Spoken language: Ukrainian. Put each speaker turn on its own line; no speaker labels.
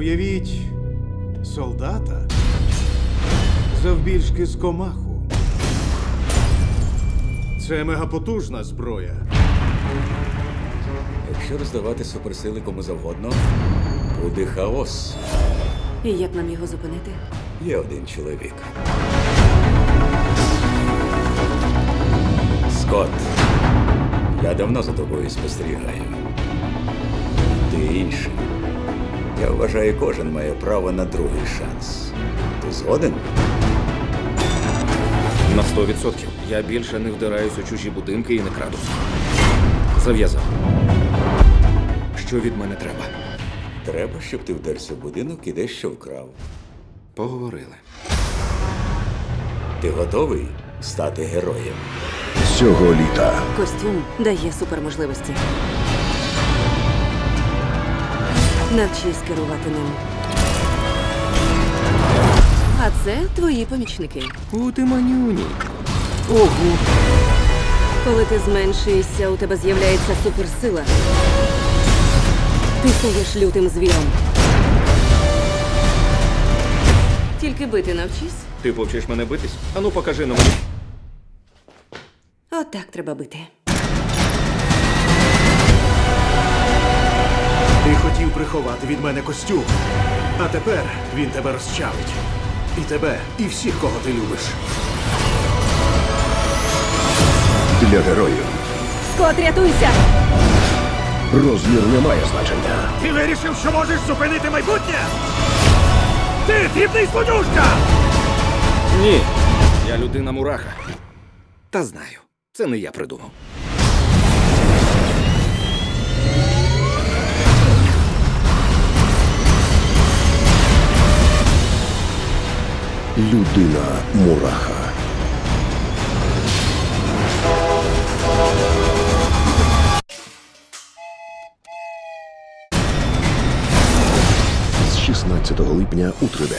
Уявіть солдата завбільшки з комаху. Це мегапотужна зброя.
Якщо роздавати суперсили кому завгодно, буде хаос.
І як нам його зупинити?
Є один чоловік. Скотт. Я давно за тобою спостерігаю. Вважаю, кожен має право на другий шанс. Ти згоден?
На 100%. Я більше не вдираюсь у чужі будинки і не краду. Зав'язав. Що від мене треба?
Треба, щоб ти вдерся в будинок і дещо вкрав.
Поговорили.
Ти готовий стати героєм?
Цього літа
Костюм дає суперможливості. Навчись керувати ним. А це твої помічники.
У ти манюні. Ого.
Коли ти зменшуєшся, у тебе з'являється суперсила. Ти стаєш лютим звіром. Тільки бити навчись.
Ти повчиш мене битись? Ану, покажи на мені.
Отак треба бити.
Приховати від мене костюм. А тепер він тебе розчавить. І тебе, і всіх, кого ти любиш.
для героїв
Скот, рятуйся!
розмір не має значення.
Ти вирішив, що можеш зупинити майбутнє? Ти дрібний слонюшка!
Ні. Я людина мураха. Та знаю. Це не я придумав.
Людина мураха. З 16 липня у 3D.